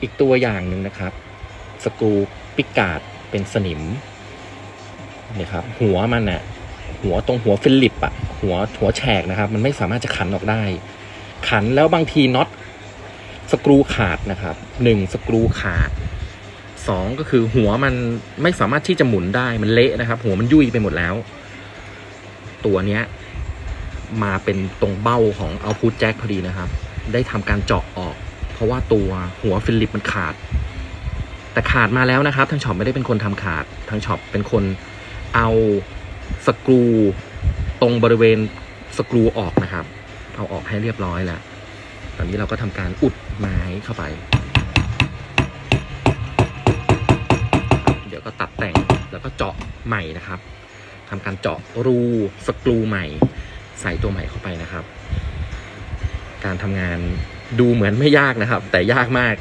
อีกตัวอย่างหนึ่งนะครับ สกรูปิกาดเป็นสนิมนี่ครับ หัวมันน่ะหัวตรงหัวฟิลิปอะหัวหัวแฉกนะครับ มันไม่สามารถจะขันออกได้ ขันแล้วบางทีน็อตสกรูขาดนะครับหนึ่งสกรูขาดสองก็คือหัวมันไม่สามารถที่จะหมุนได้มันเละนะครับ หัวมันยุ่ยไปหมดแล้ว ตัวเนี้ย มาเป็นตรงเบ้าของเอาพุทแจ็คพอดีนะครับ ได้ทำการเจาะออก ราะว่าตัวหัวฟิลิปมันขาด แต่ขาดมาแล้วนะครับ ทางช็อปไม่ได้เป็นคนทำขาด ทางช็อปเป็นคนเอาสกรูตรงบริเวณสกรูออกนะครับ เอาออกให้เรียบร้อยแล้ว ตอนนี้เราก็ทำการอุดไม้เข้าไป เดี๋ยวก็ตัดแต่งแล้วก็เจาะใหม่นะครับทำการเจาะรูสกรูใหม่ ใส่ตัวใหม่เข้าไปนะครับ การทำงาน ดูเหมือนไม่ยากนะครับ แต่ยากมาก